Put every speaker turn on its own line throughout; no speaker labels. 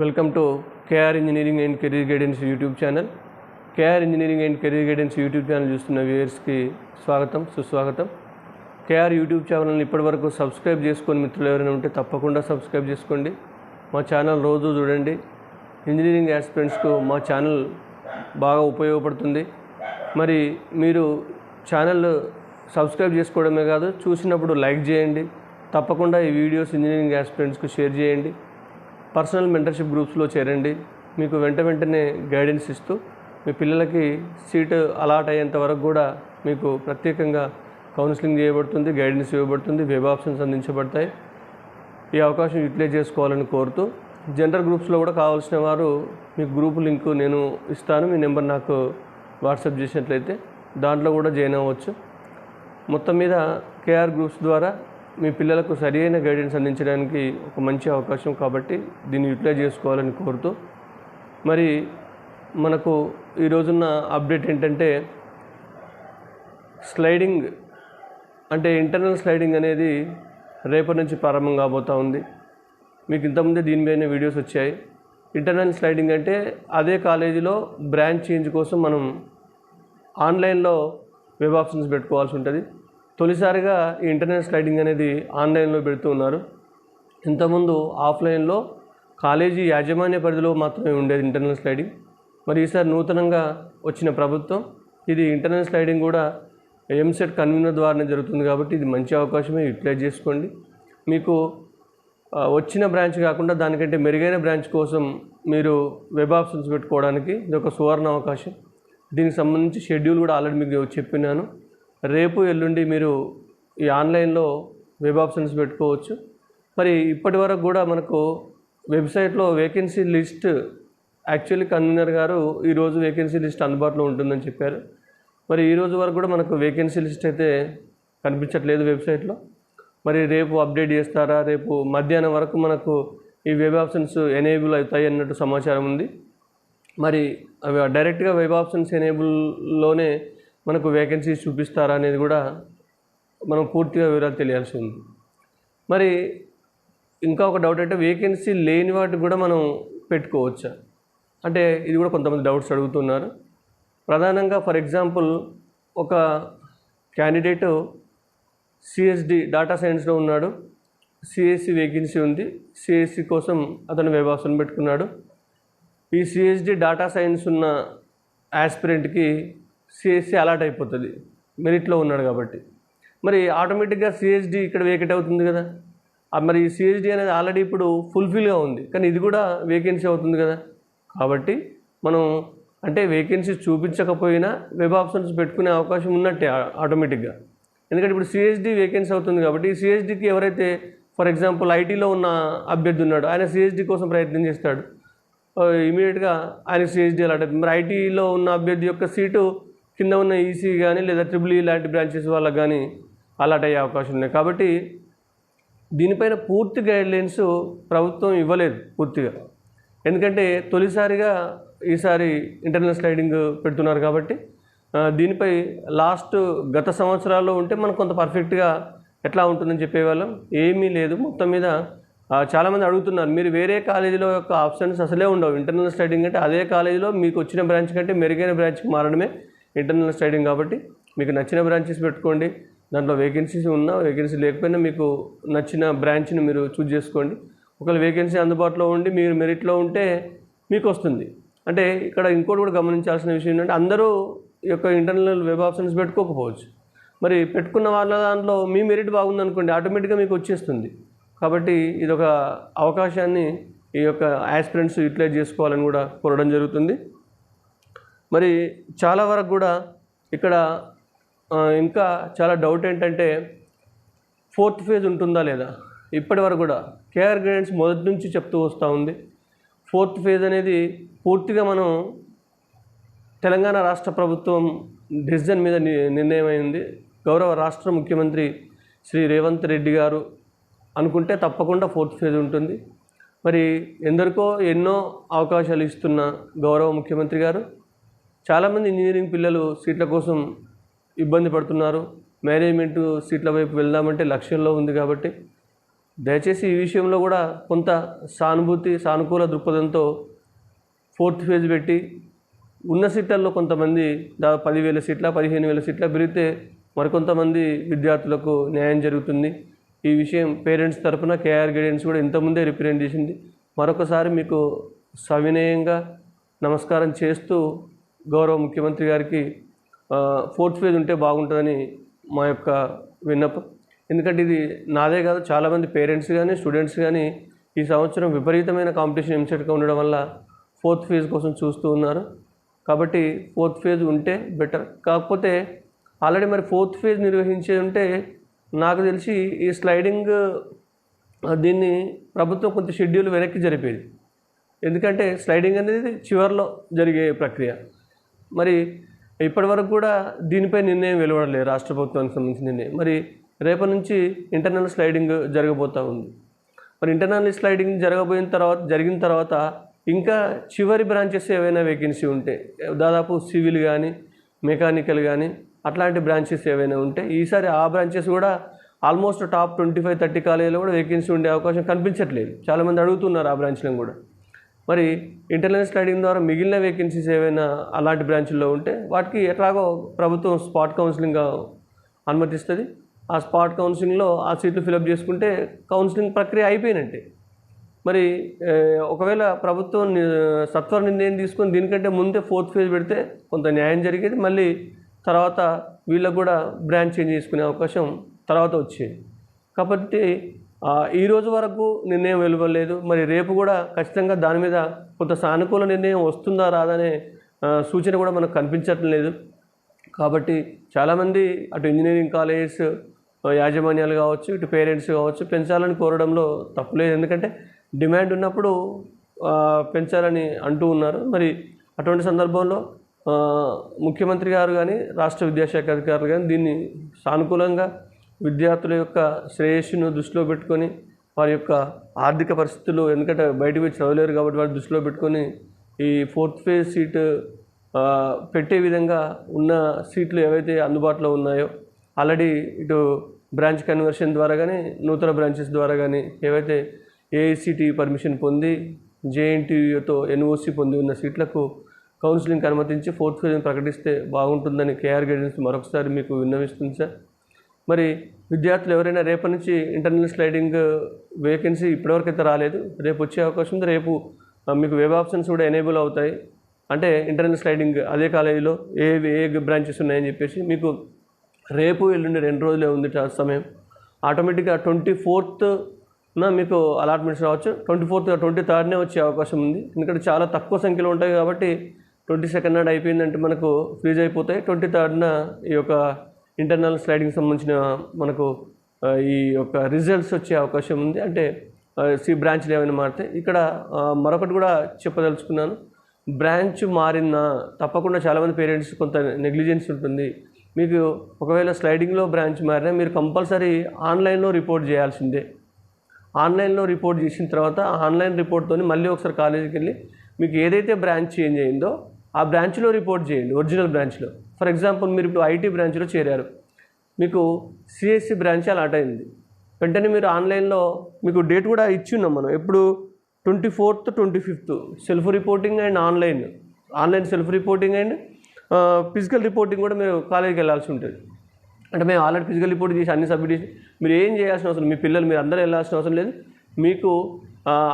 Welcome to K R engineering and career guidance YouTube channel. K R engineering and career guidance YouTube channel చూస్తున్న వ్యూయర్స్కి స్వాగతం సుస్వాగతం. KR YouTube ఛానల్ని ఇప్పటివరకు subscribe చేసుకొని మిత్రులు ఎవరైనా ఉంటే తప్పకుండా సబ్స్క్రైబ్ చేసుకోండి. మా ఛానల్ రోజు చూడండి. ఇంజనీరింగ్ యాస్పిరెంట్స్కు మా ఛానల్ బాగా ఉపయోగపడుతుంది. మరి మీరు ఛానల్ సబ్స్క్రైబ్ చేసుకోవడమే కాదు చూసినప్పుడు లైక్ చేయండి. తప్పకుండా ఈ వీడియోస్ ఇంజనీరింగ్ యాస్పిరెంట్స్కు షేర్ చేయండి. పర్సనల్ మెంటర్షిప్ గ్రూప్స్లో చేరండి. మీకు వెంట వెంటనే గైడెన్స్ ఇస్తూ మీ పిల్లలకి సీటు అలాట్ అయ్యేంత వరకు కూడా మీకు ప్రత్యేకంగా కౌన్సిలింగ్ చేయబడుతుంది గైడెన్స్ ఇవ్వబడుతుంది వెబ్ ఆప్షన్స్ అందించబడతాయి. ఈ అవకాశం యూటిలైజ్ చేసుకోవాలని కోరుతూ జనరల్ గ్రూప్స్లో కూడా కావాల్సిన వారు మీ గ్రూప్ లింక్ నేను ఇస్తాను. మీ నెంబర్ నాకు వాట్సాప్ చేసినట్లయితే దాంట్లో కూడా జాయిన్ అవ్వచ్చు. మొత్తం మీద కేఆర్ గ్రూప్స్ ద్వారా మీ పిల్లలకు సరి అయిన గైడెన్స్ అందించడానికి ఒక మంచి అవకాశం కాబట్టి దీన్ని యూటిలైజ్ చేసుకోవాలని కోరుతూ మరి మనకు ఈ రోజున్న అప్డేట్ ఏంటంటే స్లైడింగ్ అంటే ఇంటర్నల్ స్లైడింగ్ అనేది రేపటి నుంచి ప్రారంభం కాబోతూ ఉంది. మీకు ఇంతకుముందే దీనిపైన వీడియోస్ వచ్చాయి. ఇంటర్నల్ స్లైడింగ్ అంటే అదే కాలేజీలో బ్రాంచ్ చేంజ్ కోసం మనం ఆన్లైన్లో వెబ్ ఆప్షన్స్ పెట్టుకోవాల్సి ఉంటుంది. తొలిసారిగా ఈ ఇంటర్నెట్ స్లైడింగ్ అనేది ఆన్లైన్లో పెడుతూ ఉన్నారు. ఇంతకుముందు ఆఫ్లైన్లో కాలేజీ యాజమాన్య పరిధిలో మాత్రమే ఉండేది ఇంటర్నల్ స్లైడింగ్. మరి ఈసారి నూతనంగా వచ్చిన ప్రభుత్వం ఇది ఇంటర్నల్ స్లైడింగ్ కూడా ఎంసెట్ కన్వీనర్ ద్వారానే జరుగుతుంది కాబట్టి ఇది మంచి అవకాశమే యూటిలైజ్ చేసుకోండి. మీకు వచ్చిన బ్రాంచ్ కాకుండా దానికంటే మెరుగైన బ్రాంచ్ కోసం మీరు వెబ్ ఆప్షన్స్ పెట్టుకోవడానికి ఇది ఒక సువర్ణ అవకాశం. దీనికి సంబంధించి షెడ్యూల్ కూడా ఆల్రెడీ మీకు చెప్పినాను. రేపు ఎల్లుండి మీరు ఈ ఆన్లైన్లో వెబ్ ఆప్షన్స్ పెట్టుకోవచ్చు. మరి ఇప్పటి వరకు కూడా మనకు వెబ్సైట్లో వేకెన్సీ లిస్ట్ యాక్చువల్లీ కన్వీనర్ గారు ఈరోజు వేకెన్సీ లిస్ట్ అందుబాటులో ఉంటుందని చెప్పారు. మరి ఈరోజు వరకు కూడా మనకు వేకెన్సీ లిస్ట్ అయితే కనిపించట్లేదు వెబ్సైట్లో. మరి రేపు అప్డేట్ చేస్తారా? రేపు మధ్యాహ్నం వరకు మనకు ఈ వెబ్ ఆప్షన్స్ ఎనేబుల్ అవుతాయి అన్నట్టు సమాచారం ఉంది. మరి అవి డైరెక్ట్గా వెబ్ ఆప్షన్స్ ఎనేబుల్లోనే మనకు వేకెన్సీస్ చూపిస్తారా అనేది కూడా మనం పూర్తిగా వివరాలు తెలియాల్సి ఉంది. మరి ఇంకా ఒక డౌట్ అంటే వేకెన్సీ లేని వాటికి కూడా మనం పెట్టుకోవచ్చా? అంటే ఇది కూడా కొంతమంది డౌట్స్ అడుగుతున్నారు. ప్రధానంగా ఫర్ ఎగ్జాంపుల్ ఒక candidate C S D data సైన్స్లో ఉన్నాడు. సిఎస్సి వేకెన్సీ ఉంది. సిఎస్సి కోసం అతను వెబ్ పెట్టుకున్నాడు. ఈ సిఎస్డి డాటా సైన్స్ ఉన్న యాస్పిరెంట్కి సిఎస్సి అలాట్ అయిపోతుంది. మెరిట్లో ఉన్నాడు కాబట్టి. మరి ఆటోమేటిక్గా సిహెచ్డి ఇక్కడ వేకెట్ అవుతుంది కదా. మరి సిహెచ్డి అనేది ఆల్రెడీ ఇప్పుడు ఫుల్ఫిల్గా ఉంది. కానీ ఇది కూడా వేకెన్సీ అవుతుంది కదా. కాబట్టి మనం అంటే వేకెన్సీ చూపించకపోయినా వెబ్ ఆప్షన్స్ పెట్టుకునే అవకాశం ఉన్నట్టే ఆటోమేటిక్గా ఎందుకంటే ఇప్పుడు సిహెచ్డి వేకెన్సీ అవుతుంది కాబట్టి ఈ ఎవరైతే ఫర్ ఎగ్జాంపుల్ ఐటీలో ఉన్న అభ్యర్థి ఉన్నాడు ఆయన సిహెచ్డి కోసం ప్రయత్నం చేస్తాడు. ఇమీడియట్గా ఆయన సిహెచ్డి అలాంటి మరి ఐటీలో ఉన్న అభ్యర్థి యొక్క సీటు కింద ఉన్న ఈసీ కానీ లేదా ట్రిపుల్ ఈ e లాంటి బ్రాంచెస్ వాళ్ళకి కానీ అలాట్ అయ్యే అవకాశం ఉన్నాయి. కాబట్టి దీనిపైన పూర్తి గైడ్లైన్స్ ప్రభుత్వం ఇవ్వలేదు పూర్తిగా. ఎందుకంటే తొలిసారిగా ఈసారి ఇంటర్నల్ స్లైడింగ్ పెడుతున్నారు కాబట్టి దీనిపై లాస్ట్ గత సంవత్సరాల్లో ఉంటే మనకు కొంత పర్ఫెక్ట్గా ఎట్లా ఉంటుందని చెప్పేవాళ్ళం. ఏమీ లేదు. మొత్తం మీద చాలామంది అడుగుతున్నారు మీరు వేరే కాలేజీలో యొక్క ఆప్షన్స్ అసలే ఉండవు. ఇంటర్నల్ స్టడింగ్ అంటే అదే కాలేజీలో మీకు వచ్చిన బ్రాంచ్ కంటే మెరుగైన బ్రాంచ్కి మారడమే. ఇంటర్నల్ స్టైడింగ్ కాబట్టి మీకు నచ్చిన బ్రాంచెస్ పెట్టుకోండి. దాంట్లో వేకెన్సీస్ ఉన్నా వేకెన్సీ లేకపోయినా మీకు నచ్చిన బ్రాంచ్ని మీరు చూజ్ చేసుకోండి. ఒకవేళ వేకెన్సీ అందుబాటులో ఉండి మీరు మెరిట్లో ఉంటే మీకు వస్తుంది. అంటే ఇక్కడ ఇంకోటి కూడా గమనించాల్సిన విషయం ఏంటంటే అందరూ ఈ యొక్క ఇంటర్నల్ వెబ్ ఆప్షన్స్ పెట్టుకోకపోవచ్చు. మరి పెట్టుకున్న వాళ్ళ దాంట్లో మీ మెరిట్ బాగుందనుకోండి ఆటోమేటిక్గా మీకు వచ్చేస్తుంది. కాబట్టి ఇది ఒక అవకాశాన్ని ఈ యొక్క యాస్పిరెంట్స్ యూటిలైజ్ చేసుకోవాలని కూడా కోరడం జరుగుతుంది. మరి చాలా వరకు కూడా ఇక్కడ ఇంకా చాలా డౌట్ ఏంటంటే ఫోర్త్ ఫేజ్ ఉంటుందా లేదా? ఇప్పటి వరకు కూడా కేఆర్ గైడెన్స్ మొదటి నుంచి చెప్తూ వస్తూ ఉంది. ఫోర్త్ ఫేజ్ అనేది పూర్తిగా మనం తెలంగాణ రాష్ట్ర ప్రభుత్వం డిసిజన్ మీద ని- నిర్ణయం అయింది. గౌరవ రాష్ట్ర ముఖ్యమంత్రి శ్రీ రేవంత్ రెడ్డి గారు అనుకుంటే తప్పకుండా ఫోర్త్ ఫేజ్ ఉంటుంది. మరి ఎందరికో ఎన్నో అవకాశాలు ఇస్తున్న గౌరవ ముఖ్యమంత్రి గారు చాలామంది ఇంజనీరింగ్ పిల్లలు సీట్ల కోసం ఇబ్బంది పడుతున్నారు. మేనేజ్మెంట్ సీట్ల వైపు వెళ్దామంటే లక్ష్యంలో ఉంది కాబట్టి దయచేసి ఈ విషయంలో కూడా కొంత సానుభూతి సానుకూల దృక్పథంతో ఫోర్త్ ఫేజ్ పెట్టి ఉన్న సీట్లలో కొంతమంది దాదాపు పదివేల సీట్ల పదిహేను వేల సీట్ల పెరిగితే మరికొంతమంది విద్యార్థులకు న్యాయం జరుగుతుంది. ఈ విషయం పేరెంట్స్ తరఫున కేఆర్ గైడెన్స్ కూడా ఇంతకుముందే రిప్రజెంట్ చేసింది. మరొకసారి మీకు సవినయంగా నమస్కారం చేస్తూ గౌరవ ముఖ్యమంత్రి గారికి ఫోర్త్ ఫేజ్ ఉంటే బాగుంటుందని మా యొక్క విన్నపం. ఎందుకంటే ఇది నాదే కాదు చాలామంది పేరెంట్స్ కానీ స్టూడెంట్స్ కానీ ఈ సంవత్సరం విపరీతమైన కాంపిటీషన్ ఎంసెట్గా ఉండడం వల్ల ఫోర్త్ ఫేజ్ కోసం చూస్తూ ఉన్నారు. కాబట్టి ఫోర్త్ ఫేజ్ ఉంటే బెటర్. కాకపోతే ఆల్రెడీ మరి ఫోర్త్ ఫేజ్ నిర్వహించే ఉంటే నాకు తెలిసి ఈ స్లైడింగ్ దీన్ని ప్రభుత్వం కొంత షెడ్యూల్ వెనక్కి జరిపేది. ఎందుకంటే స్లైడింగ్ అనేది చివరిలో జరిగే ప్రక్రియ. మరి ఇప్పటివరకు కూడా దీనిపై నిర్ణయం వెలువడలేదు రాష్ట్ర ప్రభుత్వానికి సంబంధించిన నిర్ణయం. మరి రేపటి నుంచి ఇంటర్నల్ స్లైడింగ్ జరగబోతూ ఉంది. మరి ఇంటర్నల్ స్లైడింగ్ జరగబోయిన తర్వాత జరిగిన తర్వాత ఇంకా చివరి బ్రాంచెస్ ఏవైనా వేకెన్సీ ఉంటే దాదాపు సివిల్ కానీ మెకానికల్ కానీ అట్లాంటి బ్రాంచెస్ ఏవైనా ఉంటే ఈసారి ఆ బ్రాంచెస్ కూడా almost top twenty five thirty కాలేజీలో కూడా వేకెన్సీ ఉండే అవకాశం కనిపించట్లేదు. చాలామంది అడుగుతున్నారు ఆ బ్రాంచ్లను కూడా. మరి ఇంటర్నల్ స్లైడింగ్ ద్వారా మిగిలిన వేకెన్సీస్ ఏవైనా అలాంటి బ్రాంచుల్లో ఉంటే వాటికి ఎట్లాగో ప్రభుత్వం స్పాట్ కౌన్సిలింగ్ అనుమతిస్తుంది. ఆ స్పాట్ కౌన్సిలింగ్లో ఆ సీట్లు ఫిలప్ చేసుకుంటే కౌన్సిలింగ్ ప్రక్రియ అయిపోయినట్టే. మరి ఒకవేళ ప్రభుత్వం సత్వర నిర్ణయం తీసుకొని దీనికంటే ముందే ఫోర్త్ ఫేజ్ పెడితే కొంత న్యాయం జరిగేది. మళ్ళీ తర్వాత వీళ్ళకు కూడా బ్రాంచ్ చేంజ్ చేసుకునే అవకాశం తర్వాత వచ్చేది. కాబట్టి ఈ రోజు వరకు నిర్ణయం వెలువడలేదు. మరి రేపు కూడా ఖచ్చితంగా దాని మీద కొంత సానుకూల నిర్ణయం వస్తుందా రాదనే సూచన కూడా మనకు కనిపించట్లేదు లేదు. కాబట్టి చాలామంది అటు ఇంజనీరింగ్ కాలేజెస్ యాజమాన్యాలు కావచ్చు ఇటు పేరెంట్స్ కావచ్చు పెంచాలని కోరడంలో తప్పులేదు ఎందుకంటే డిమాండ్ ఉన్నప్పుడు పెంచాలని అంటూ ఉన్నారు. మరి అటువంటి సందర్భంలో ముఖ్యమంత్రి గారు కానీ రాష్ట్ర విద్యాశాఖ అధికారులు కానీ దీన్ని సానుకూలంగా విద్యార్థుల యొక్క శ్రేయస్సును దృష్టిలో పెట్టుకొని వారి యొక్క ఆర్థిక పరిస్థితులు ఎందుకంటే బయటకు వచ్చి చదవలేరు కాబట్టి వారి దృష్టిలో పెట్టుకొని ఈ ఫోర్త్ ఫేజ్ సీటు పెట్టే విధంగా ఉన్న సీట్లు ఏవైతే అందుబాటులో ఉన్నాయో ఆల్రెడీ ఇటు బ్రాంచ్ కన్వర్షన్ ద్వారా కానీ నూతన బ్రాంచెస్ ద్వారా కానీ ఏవైతే ఏఐసిటి పర్మిషన్ పొంది జేఎన్టీయూతో ఎన్ఓసి పొంది ఉన్న సీట్లకు కౌన్సిలింగ్ అనుమతించి ఫోర్త్ ఫేజ్ని ప్రకటిస్తే బాగుంటుందని కేఆర్ గైడెన్స్ మరొకసారి మీకు విన్నవిస్తుంది సార్. మరి విద్యార్థులు ఎవరైనా రేపటి నుంచి ఇంటర్నల్ స్లైడింగ్ వేకెన్సీ ఇప్పటివరకు అయితే రాలేదు. రేపు వచ్చే అవకాశం ఉంది. రేపు మీకు వెబ్ ఆప్షన్స్ కూడా ఎనేబుల్ అవుతాయి. అంటే ఇంటర్నల్ స్లైడింగ్ అదే కాలేజీలో ఏ ఏ బ్రాంచెస్ ఉన్నాయని చెప్పేసి మీకు రేపు ఎల్లుండి రెండు రోజులే ఉంది సమయం. ఆటోమేటిక్గా ట్వంటీ ఫోర్త్న మీకు అలాట్మెంట్స్ రావచ్చు. ట్వంటీ ఫోర్త్ ట్వంటీ థర్డ్నే వచ్చే అవకాశం ఉంది. ఎందుకంటే చాలా తక్కువ సంఖ్యలో ఉంటాయి కాబట్టి ట్వంటీ సెకండ్ నాడు అయిపోయిందంటే మనకు ఫ్రీజ్ అయిపోతాయి. ట్వంటీ థర్డ్న ఈ యొక్క ఇంటర్నల్ స్లైడింగ్ సంబంధించిన మనకు ఈ యొక్క రిజల్ట్స్ వచ్చే అవకాశం ఉంది. అంటే సి బ్రాంచ్లు ఏమైనా మారితే ఇక్కడ మరొకటి కూడా చెప్పదలుచుకున్నాను. బ్రాంచ్ మారినా తప్పకుండా చాలామంది పేరెంట్స్ కొంత నెగ్లిజెన్స్ ఉంటుంది. మీకు ఒకవేళ స్లైడింగ్లో బ్రాంచ్ మారినా మీరు కంపల్సరీ ఆన్లైన్లో రిపోర్ట్ చేయాల్సిందే. ఆన్లైన్లో రిపోర్ట్ చేసిన తర్వాత ఆన్లైన్ రిపోర్ట్తో మళ్ళీ ఒకసారి కాలేజీకి వెళ్ళి మీకు ఏదైతే బ్రాంచ్ చేంజ్ అయిందో ఆ బ్రాంచ్లో రిపోర్ట్ చేయండి ఒరిజినల్ బ్రాంచ్లో ఫర్ ఎగ్జాంపుల్ మీరు ఇప్పుడు ఐటీ బ్రాంచ్లో చేరారు. మీకు సిఎస్సి బ్రాంచ్ అలాట్ అయింది. వెంటనే మీరు ఆన్లైన్లో మీకు డేట్ కూడా ఇచ్చి ఉన్నాం మనం. ఎప్పుడు? Twenty fourth twenty fifth. Self reporting and online. Online self reporting and physical reporting కూడా మీరు కాలేజీకి వెళ్ళాల్సి ఉంటుంది. అంటే మేము ఆల్రెడీ ఫిజికల్ రిపోర్ట్ చేసి అన్ని సబ్మిట్ చేసి మీరు ఏం చేయాల్సిన అవసరం? మీ పిల్లలు మీరు అందరూ వెళ్ళాల్సిన అవసరం లేదు. మీకు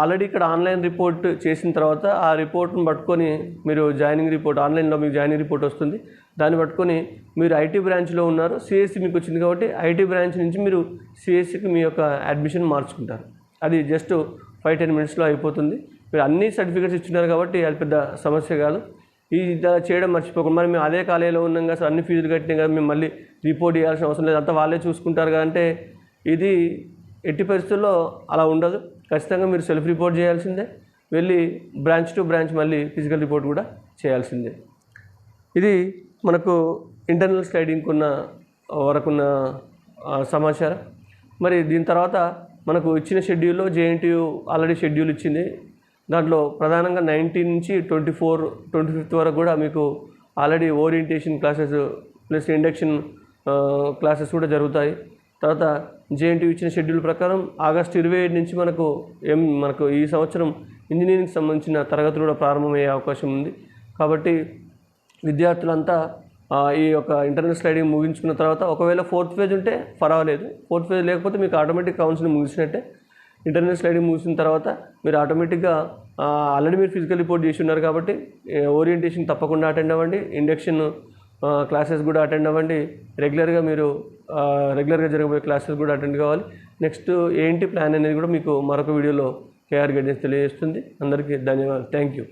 ఆల్రెడీ ఇక్కడ ఆన్లైన్ రిపోర్ట్ చేసిన తర్వాత ఆ రిపోర్ట్ని పట్టుకొని మీరు జాయినింగ్ రిపోర్ట్ ఆన్లైన్లో మీకు జాయినింగ్ రిపోర్ట్ వస్తుంది. దాన్ని పట్టుకొని మీరు ఐటీ బ్రాంచ్లో ఉన్నారు. సిఎస్సి మీకు వచ్చింది కాబట్టి ఐటీ బ్రాంచ్ నుంచి మీరు సిఎస్సికి మీ యొక్క అడ్మిషన్ మార్చుకుంటారు. అది జస్ట్ ఫైవ్ టెన్ మినిట్స్లో అయిపోతుంది. మీరు అన్ని సర్టిఫికేట్స్ ఇచ్చినారు కాబట్టి అది పెద్ద సమస్య కాదు. ఈ చేయడం మర్చిపోకుండా. మరి మేము అదే కాలేజీలో ఉన్నాం కదా సార్ అన్ని ఫీజులు కట్టినాం కదా మేము మళ్ళీ రిపోర్ట్ చేయాల్సిన అవసరం లేదు. అంతా వాళ్ళే చూసుకుంటారు కదా అంటే ఇది ఎట్టి పరిస్థితుల్లో అలా ఉండదు. ఖచ్చితంగా మీరు సెల్ఫ్ రిపోర్ట్ చేయాల్సిందే. వెళ్ళి బ్రాంచ్ టు బ్రాంచ్ మళ్ళీ ఫిజికల్ రిపోర్ట్ కూడా చేయాల్సిందే. ఇది మనకు ఇంటర్నల్ స్లైడింగ్కి ఉన్న వరకున్న సమాచారం. మరి దీని తర్వాత మనకు ఇచ్చిన షెడ్యూల్లో జేఎన్టీయూ ఆల్రెడీ షెడ్యూల్ ఇచ్చింది. దాంట్లో ప్రధానంగా నైన్టీన్ నుంచి ట్వంటీ ఫోర్ ట్వంటీ ఫిఫ్త్ వరకు కూడా మీకు already orientation classes plus induction classes కూడా జరుగుతాయి. తర్వాత జేఎన్టీ ఇచ్చిన షెడ్యూల్ ప్రకారం ఆగస్టు ఇరవై ఏడు నుంచి మనకు ఏం మనకు ఈ సంవత్సరం ఇంజనీరింగ్కి సంబంధించిన తరగతులు కూడా ప్రారంభమయ్యే అవకాశం ఉంది. కాబట్టి విద్యార్థులంతా ఈ యొక్క ఇంటర్నల్ స్లైడింగ్ ముగించుకున్న తర్వాత ఒకవేళ ఫోర్త్ ఫేజ్ ఉంటే పర్వాలేదు. ఫోర్త్ ఫేజ్ లేకపోతే మీకు ఆటోమేటిక్ కౌన్సిలింగ్ ముగిసినట్టే. ఇంటర్నల్ స్లైడింగ్ ముగిసిన తర్వాత మీరు ఆటోమేటిక్గా ఆల్రెడీ మీరు ఫిజికల్ రిపోర్ట్ చేసి ఉన్నారు కాబట్టి ఓరియంటేషన్ తప్పకుండా అటెండ్ అవ్వండి. ఇండక్షన్ క్లాసెస్ కూడా అటెండ్ అవ్వండి. రెగ్యులర్గా మీరు రెగ్యులర్గా జరగబోయే క్లాసెస్ కూడా అటెండ్ కావాలి. నెక్స్ట్ ఏంటి ప్లాన్ అనేది కూడా మీకు మరొక వీడియోలో కేఆర్ గైడెన్స్ తెలియజేస్తుంది. అందరికీ ధన్యవాదాలు. Thank you.